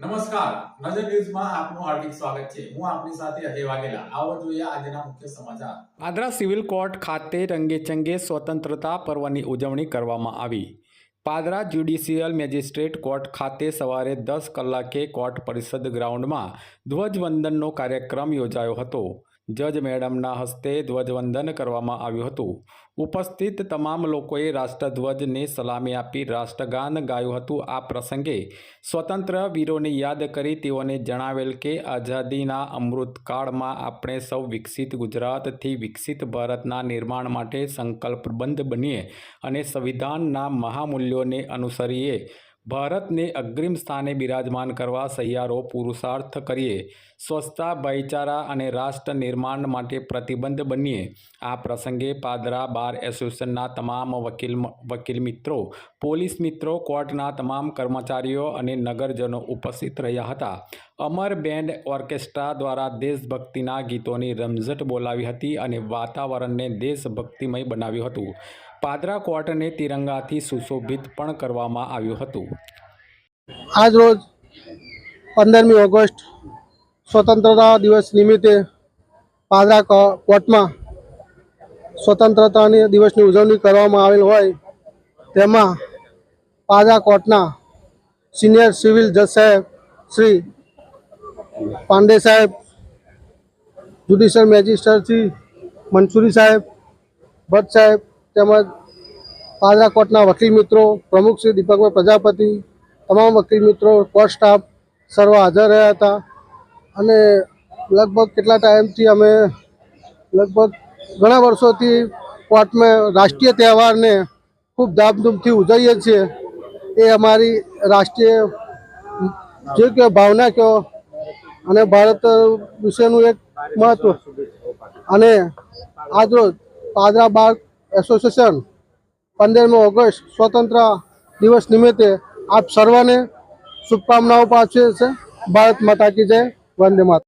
નમસ્કાર. નજર ન્યૂઝમાં આપનું હાર્દિક સ્વાગત છે. હું આપની સાથે અજય વાઘેલા. આવો જોઈએ આજના મુખ્ય સમાચાર. પાદરા સિવિલ કોર્ટ ખાતે રંગેચંગે સ્વતંત્રતા પર્વની ઉજવણી કરવામાં આવી. પાદરા જ્યુડિશિયલ મેજિસ્ટ્રેટ કોર્ટ ખાતે સવારે દસ કલાકે કોર્ટ પરિષદ ગ્રાઉન્ડમાં ધ્વજવંદનનો કાર્યક્રમ યોજાયો હતો. જજ મેડમના હસ્તે ધ્વજવંદન કરવામાં આવ્યું હતું. ઉપસ્થિત તમામ લોકોએ રાષ્ટ્રધ્વજને સલામી આપી રાષ્ટ્રગાન ગાયું હતું. આ પ્રસંગે સ્વતંત્ર વીરોને યાદ કરી તેઓને જણાવેલ કે આઝાદીના અમૃતકાળમાં આપણે સૌ વિકસિત ગુજરાતથી વિકસિત ભારતના નિર્માણ માટે સંકલ્પબંધ બનીએ અને સંવિધાનના મહામૂલ્યોને અનુસરીએ. ભારતને અગ્રિમ સ્થાને બિરાજમાન કરવા સહિયારો પુરુષાર્થ કરીએ. સ્વચ્છતા, ભાઈચારા અને રાષ્ટ્ર નિર્માણ માટે પ્રતિબંધ બનીએ. આ પ્રસંગે પાદરા બાર એસોસિએશનના તમામ વકીલ વકીલ મિત્રો, પોલીસ મિત્રો, કોર્ટના તમામ કર્મચારીઓ અને નગરજનો ઉપસ્થિત રહ્યા હતા. અમર બેન્ડ ઓર્કેસ્ટ્રા દ્વારા દેશભક્તિના ગીતોની રમઝટ બોલાવી હતી અને વાતાવરણને દેશભક્તિમય બનાવ્યું હતું. પાદરા કોર્ટને તિરંગાથી સુશોભિત પણ કરવામાં આવ્યું હતું. આજ રોજ પંદરમી ઓગસ્ટ સ્વતંત્રતા દિવસ નિમિત્તે પાદરા કોર્ટમાં સ્વતંત્રતાની દિવસની ઉજવણી કરવામાં આવેલ હોય તેમાં પાદરા કોર્ટના સિનિયર સિવિલ જજ સાહેબ શ્રી પાંડે સાહેબ, જ્યુડિશિયલ મેજિસ્ટ્રેટ શ્રી મનસુરી સાહેબ, ભટ્ટ સાહેબ તેમજ પાદરા કોર્ટના વકીલ મિત્રો, પ્રમુખ શ્રી દીપકભાઈ પ્રજાપતિ, તમામ વકીલ મિત્રો, કોર્ટ સ્ટાફ સર્વ હાજર રહ્યા હતા. અને લગભગ કેટલા ટાઈમથી અમે લગભગ ઘણા વર્ષોથી કોર્ટમાં રાષ્ટ્રીય તહેવારને ખૂબ ધામધૂમથી ઉજવીએ છીએ. એ અમારી રાષ્ટ્રીય જે કે ભાવના કહો અને ભારત વિશેનું એક મહત્વ. અને આજરોજ પાદરા બાર એસોસિએશન પંદરમી ઓગસ્ટ સ્વતંત્ર દિવસ નિમિત્તે આપ સર્વને શુભકામનાઓ પાઠવે છે ભારત માતા કી જય. વંદે માતા